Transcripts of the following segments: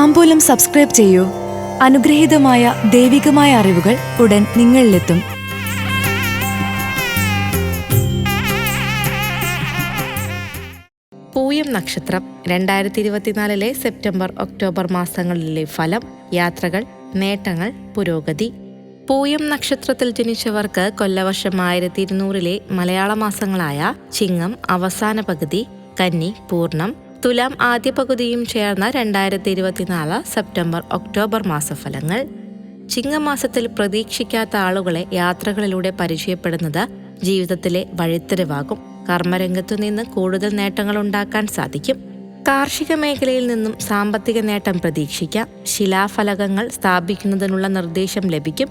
താമ്പൂലം subscribe ചെയ്യൂ. അനുഗ്രഹീതമായ ദൈവികമായ അറിവുകൾ ഉടൻ നിങ്ങളിലെത്തും. പൂയം നക്ഷത്രം രണ്ടായിരത്തി ഇരുപത്തിനാലിലെ സെപ്റ്റംബർ ഒക്ടോബർ മാസങ്ങളിലെ ഫലം യാത്രകൾ നേട്ടങ്ങൾ പുരോഗതി. പൂയം നക്ഷത്രത്തിൽ ജനിച്ചവർക്ക് കൊല്ലവർഷം ആയിരത്തി ഇരുന്നൂറിലെ മലയാള മാസങ്ങളായ ചിങ്ങം അവസാന പകുതി കന്നി പൂർണം തുലാം ആദ്യ പകുതിയും ചേർന്ന രണ്ടായിരത്തി ഇരുപത്തിനാല് സെപ്റ്റംബർ ഒക്ടോബർ മാസഫലങ്ങൾ. ചിങ്ങമാസത്തിൽ പ്രതീക്ഷിക്കാത്ത ആളുകളെ യാത്രകളിലൂടെ പരിചയപ്പെടുന്നത് ജീവിതത്തിലെ വഴിത്തിരിവാകും. കർമ്മരംഗത്തു നിന്ന് കൂടുതൽ നേട്ടങ്ങൾ ഉണ്ടാക്കാൻ സാധിക്കും. കാർഷിക മേഖലയിൽ നിന്നും സാമ്പത്തിക നേട്ടം പ്രതീക്ഷിക്കാം. ശിലാഫലകങ്ങൾ സ്ഥാപിക്കുന്നതിനുള്ള നിർദ്ദേശം ലഭിക്കും.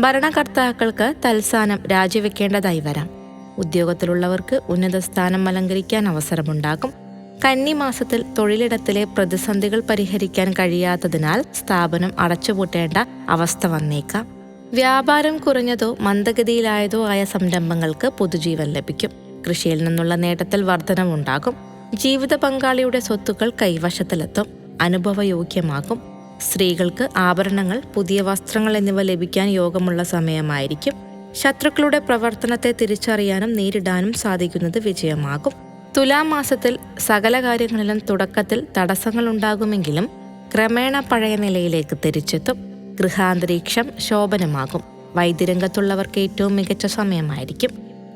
ഭരണകർത്താക്കൾക്ക് തൽസ്ഥാനം രാജിവെക്കേണ്ടതായി വരാം. ഉദ്യോഗത്തിലുള്ളവർക്ക് ഉന്നത സ്ഥാനം അലങ്കരിക്കാൻ അവസരമുണ്ടാകും. കന്നിമാസത്തിൽ തൊഴിലിടത്തിലെ പ്രതിസന്ധികൾ പരിഹരിക്കാൻ കഴിയാത്തതിനാൽ സ്ഥാപനം അടച്ചുപൂട്ടേണ്ട അവസ്ഥ വന്നേക്കാം. വ്യാപാരം കുറഞ്ഞതോ മന്ദഗതിയിലായതോ ആയ സംരംഭങ്ങൾക്ക് പുതുജീവൻ ലഭിക്കും. കൃഷിയിൽ നിന്നുള്ള നേട്ടത്തിൽ വർധനവുണ്ടാകും. ജീവിത പങ്കാളിയുടെ സ്വത്തുക്കൾ കൈവശത്തിലെത്തും. അനുഭവയോഗ്യമാകും. സ്ത്രീകൾക്ക് ആഭരണങ്ങൾ പുതിയ വസ്ത്രങ്ങൾ എന്നിവ ലഭിക്കാൻ യോഗമുള്ള സമയമായിരിക്കും. ശത്രുക്കളുടെ പ്രവർത്തനത്തെ തിരിച്ചറിയാനും നേരിടാനും സാധിക്കുന്നത് വിജയമാകും. തുലാം മാസത്തിൽ സകല കാര്യങ്ങളിലും തുടക്കത്തിൽ തടസ്സങ്ങൾ ഉണ്ടാകുമെങ്കിലും ക്രമേണ പഴയ നിലയിലേക്ക് തിരിച്ചെത്തും. ഗൃഹാന്തരീക്ഷം ശോഭനമാകും. വൈദ്യരംഗത്തുള്ളവർക്ക് ഏറ്റവും മികച്ച സമയമായിരിക്കും.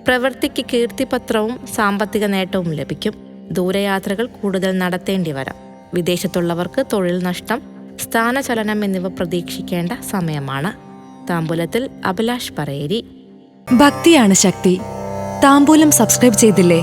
പ്രവൃത്തിക്ക് കീർത്തിപത്രവും സാമ്പത്തിക നേട്ടവും ലഭിക്കും. ദൂരയാത്രകൾ കൂടുതൽ നടത്തേണ്ടി വരാം. വിദേശത്തുള്ളവർക്ക് തൊഴിൽ നഷ്ടം സ്ഥാനചലനം എന്നിവ പ്രതീക്ഷിക്കേണ്ട സമയമാണ്. താമ്പൂലത്തിൽ അഭിലാഷ് പറയേരി. ഭക്തിയാണ് ശക്തി. താമ്പൂലം സബ്സ്ക്രൈബ് ചെയ്തില്ലേ?